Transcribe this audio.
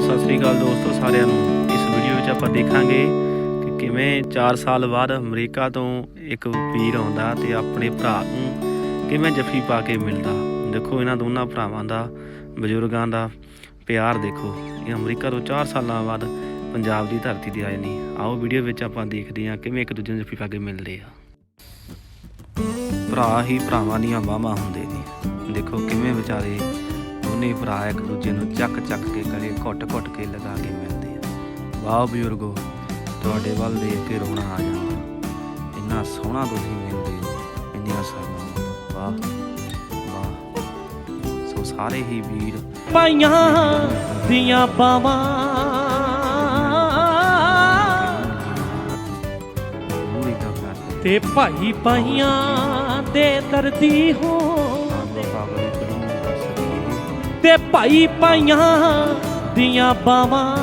ਸਤਿ ਸ੍ਰੀ ਅਕਾਲ ਦੋਸਤੋ ਸਾਰਿਆਂ ਨੂੰ। ਇਸ ਵੀਡੀਓ ਵਿੱਚ ਆਪਾਂ ਦੇਖਾਂਗੇ ਕਿ ਕਿਵੇਂ 4 ਸਾਲ ਬਾਅਦ ਅਮਰੀਕਾ ਤੋਂ ਇੱਕ ਵੀਰ ਆਉਂਦਾ ਤੇ ਆਪਣੇ ਭਰਾ ਨੂੰ ਕਿਵੇਂ ਜੱਫੀ ਪਾ ਕੇ ਮਿਲਦਾ। ਦੇਖੋ ਇਹਨਾਂ ਦੋਨਾਂ ਭਰਾਵਾਂ ਦਾ, ਬਜ਼ੁਰਗਾਂ ਦਾ ਪਿਆਰ ਦੇਖੋ। ਇਹ ਅਮਰੀਕਾ ਤੋਂ 4 ਸਾਲਾਂ ਬਾਅਦ ਪੰਜਾਬ ਦੀ ਧਰਤੀ ਤੇ ਆਏ ਨੇ। ਆਓ ਵੀਡੀਓ ਵਿੱਚ ਆਪਾਂ ਦੇਖਦੇ ਹਾਂ ਕਿਵੇਂ ਇੱਕ ਦੂਜੇ ਨੂੰ ਜੱਫੀ ਪਾ ਕੇ ਮਿਲਦੇ ਆ। ਭਰਾ ਹੀ ਭਰਾਵਾਂ ਦੀਆਂ ਬਾਹਾਂ ਹੁੰਦੇ ਨੇ। ਦੇਖੋ ਕਿਵੇਂ ਵਿਚਾਰੇ ਦੋਨੇ ਭਰਾ ਇੱਕ ਦੂਜੇ ਨੂੰ ਚੱਕ ਚੱਕ ਕੇ ਗਲੇ ਘੁੱਟ ਘੁੱਟ ਕੇ ਲਗਾ ਕੇ ਮਿਲਦੇ ਆ। ਵਾਹ ਬਜ਼ੁਰਗੋ ਤੁਹਾਡੇ ਵੱਲ ਦੇਖ ਕੇ ਰੋਣਾ ਆ ਜਾਂਦਾ। ਇੰਨਾ ਸੋਹਣਾ ਤੁਸੀਂ ਮਿਲਦੇ ਹੋ ਇੰਨੀਆਂ ਸਾਲਾਂ ਵਾਹ ਵਾਹ। ਸੋ ਸਾਰੇ ਹੀ ਵੀਰ ਪਾਈਆਂ ਦੀਆਂ ਬਾਵਾਂ ਤੇ ਭਾਈ ਪਾਈਆਂ ਦੇ ਦਰਦੀ ਹੋ ਤੇ ਭਾਈ ਪਾਈਆਂ ਦੀਆਂ ਬਾਵਾਂ